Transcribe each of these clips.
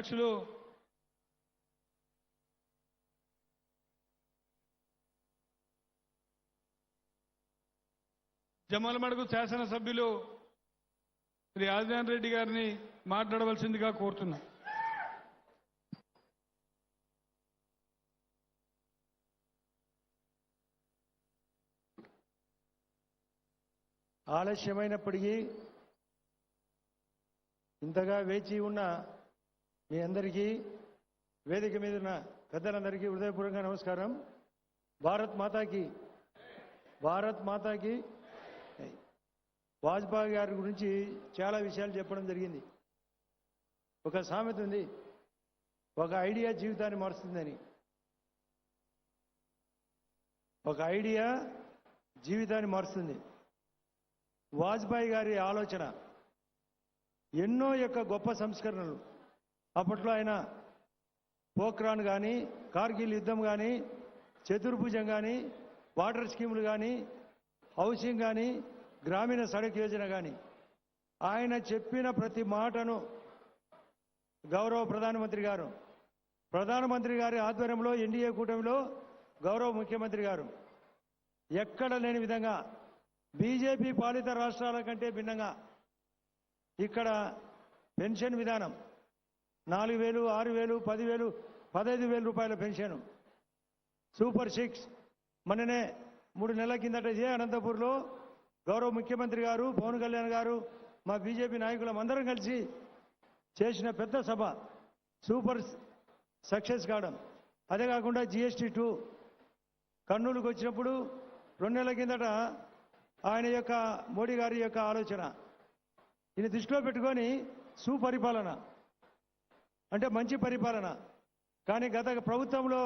అధ్యక్షులు జమలమడుగు శాసనసభ్యులు శ్రీ ఆదినారాయణ రెడ్డి గారిని మాట్లాడవలసిందిగా కోరుతున్నా. ఆలస్యమైనప్పటికీ ఇంతగా వేచి ఉన్న మీ అందరికీ వేదిక మీద ఉన్న పెద్దలందరికీ హృదయపూర్వక నమస్కారం. భారత్ మాతాకి భారత్ మాతాకి వాజ్పేయి గారి గురించి చాలా విషయాలు చెప్పడం జరిగింది. ఒక సామెత ఉంది ఒక ఐడియా జీవితాన్ని మారుస్తుందని ఒక ఐడియా జీవితాన్ని మారుస్తుంది వాజ్పేయి గారి ఆలోచన ఎన్నో యొక్క గొప్ప సంస్కరణలు అప్పట్లో ఆయన పోక్రాన్ కానీ కార్గిల్ యుద్ధం కానీ చతుర్భుజం కానీ వాటర్ స్కీములు కానీ హౌసింగ్ కానీ గ్రామీణ సడక్ యోజన కానీ ఆయన చెప్పిన ప్రతి మాటను గౌరవ ప్రధానమంత్రి గారు ప్రధానమంత్రి గారి ఆధ్వర్యంలో ఎన్డీఏ కూటమిలో గౌరవ ముఖ్యమంత్రి గారు. ఎక్కడ లేని విధంగా బీజేపీ పాలిత రాష్ట్రాల కంటే భిన్నంగా ఇక్కడ పెన్షన్ విధానం నాలుగు వేలు ఆరు వేలు పదివేలు పదహైదు వేల రూపాయల పెన్షన్. Super six. మొన్ననే మూడు నెలల కిందట ఇదే అనంతపూర్లో గౌరవ ముఖ్యమంత్రి గారు పవన్ కళ్యాణ్ గారు మా బీజేపీ నాయకులం అందరం కలిసి చేసిన పెద్ద సభ సూపర్ సక్సెస్ కావడం. అదే కాకుండా జిఎస్టీ టూ. కర్నూలుకు వచ్చినప్పుడు రెండు నెలల కిందట ఆయన యొక్క మోడీ గారి యొక్క ఆలోచన. ఈయన దృష్టిలో పెట్టుకొని సుపరిపాలన. అంటే మంచి పరిపాలన. కానీ గత ప్రభుత్వంలో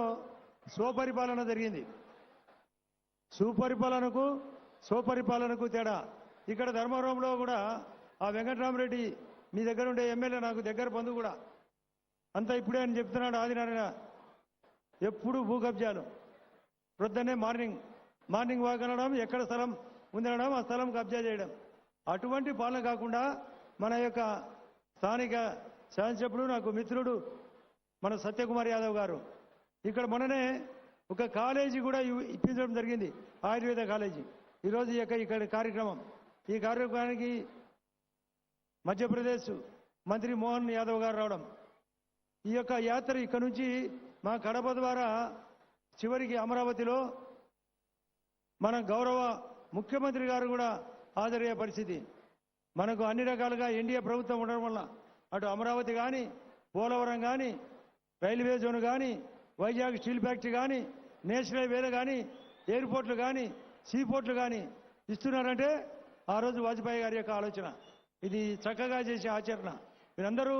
స్వపరిపాలన జరిగింది. సుపరిపాలనకు స్వపరిపాలనకు తేడా. ఇక్కడ ధర్మవరంలో కూడా ఆ వెంకటరామరెడ్డి మీ దగ్గర ఉండే ఎమ్మెల్యే నాకు దగ్గర బంధువు కూడా. అంతా ఇప్పుడే అని చెప్తున్నాడు ఆదినారాయణ. ఎప్పుడు భూ కబ్జాలు ప్రొద్దున్నే మార్నింగ్ మార్నింగ్ వాక్ అనడం ఎక్కడ స్థలం ఉందనడం ఆ స్థలం కబ్జా చేయడం. అటువంటి పాలన కాకుండా మన యొక్క స్థానిక శాసనసభ్యుడు నాకు మిత్రుడు మన సత్యకుమార్ యాదవ్ గారు. ఇక్కడ మొన్ననే ఒక కాలేజీ కూడా ఇప్పించడం జరిగింది ఆయుర్వేద కాలేజీ. ఈరోజు యొక్క ఇక్కడ కార్యక్రమం. ఈ కార్యక్రమానికి మధ్యప్రదేశ్ మంత్రి మోహన్ యాదవ్ గారు రావడం. ఈ యొక్క యాత్ర ఇక్కడ నుంచి మా కడప ద్వారా చివరికి అమరావతిలో మన గౌరవ ముఖ్యమంత్రి గారు కూడా హాజరయ్యే పరిస్థితి. మనకు అన్ని రకాలుగా ఎన్డీఏ ప్రభుత్వం ఉండడం వల్ల అటు అమరావతి కానీ పోలవరం కానీ రైల్వే జోన్ కానీ వైజాగ్ స్టీల్ ఫ్యాక్టరీ కానీ నేషనల్ వేలు కానీ ఎయిర్పోర్ట్లు కానీ సీపోర్ట్లు కానీ ఇస్తున్నారంటే ఆ రోజు వాజ్పేయి గారి యొక్క ఆలోచన. ఇది చక్కగా చేసే ఆచరణ. మీరందరూ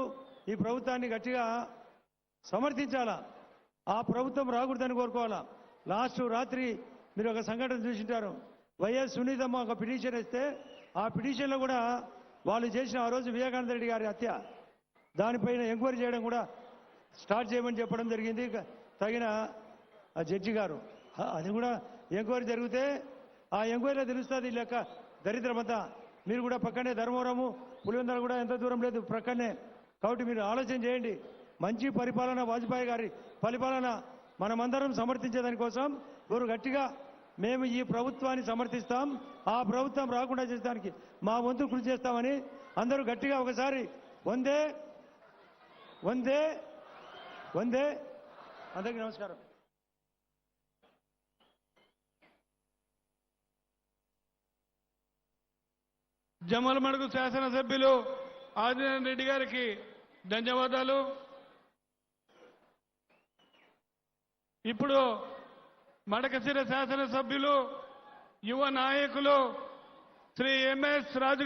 ఈ ప్రభుత్వాన్ని గట్టిగా సమర్థించాలా? ఆ ప్రభుత్వం రాకూడదని కోరుకోవాలా? లాస్ట్ రాత్రి మీరు ఒక సంఘటన చూసింటారు. వైఎస్ సునీతమ్మ ఒక పిటిషన్ ఇస్తే ఆ పిటిషన్లో కూడా వాళ్ళు చేసిన ఆ రోజు వివేకానంద రెడ్డి గారి హత్య. దానిపైన ఎంక్వైరీ చేయడం కూడా స్టార్ట్ చేయమని చెప్పడం జరిగింది. తగిన ఆ జడ్జి గారు. అది కూడా ఎంక్వైరీ జరిగితే ఆ ఎంక్వైరీలో తెలుస్తుంది లెక్క దరిద్రమంతా. మీరు కూడా పక్కనే ధర్మవరము పులివెందర కూడా ఎంత దూరం లేదు ప్రక్కనే కాబట్టి మీరు ఆలోచన చేయండి. మంచి పరిపాలన వాజ్పేయి గారి పరిపాలన మనమందరం సమర్థించేదానికోసం వారు గట్టిగా మేము ఈ ప్రభుత్వాన్ని సమర్థిస్తాం. ఆ ప్రభుత్వం రాకుండా చేసడానికి మా వంతు కృషి చేస్తామని అందరూ గట్టిగా ఒకసారి వందే వందే వందే. అందరికీ నమస్కారం. జమలమడుగు శాసనసభ్యులు ఆదినారాయణ రెడ్డి గారికి ధన్యవాదాలు. ఇప్పుడు మడకసిర శాసనసభ్యులు యువ నాయకులు శ్రీ ఎంఎస్ రాజు గారు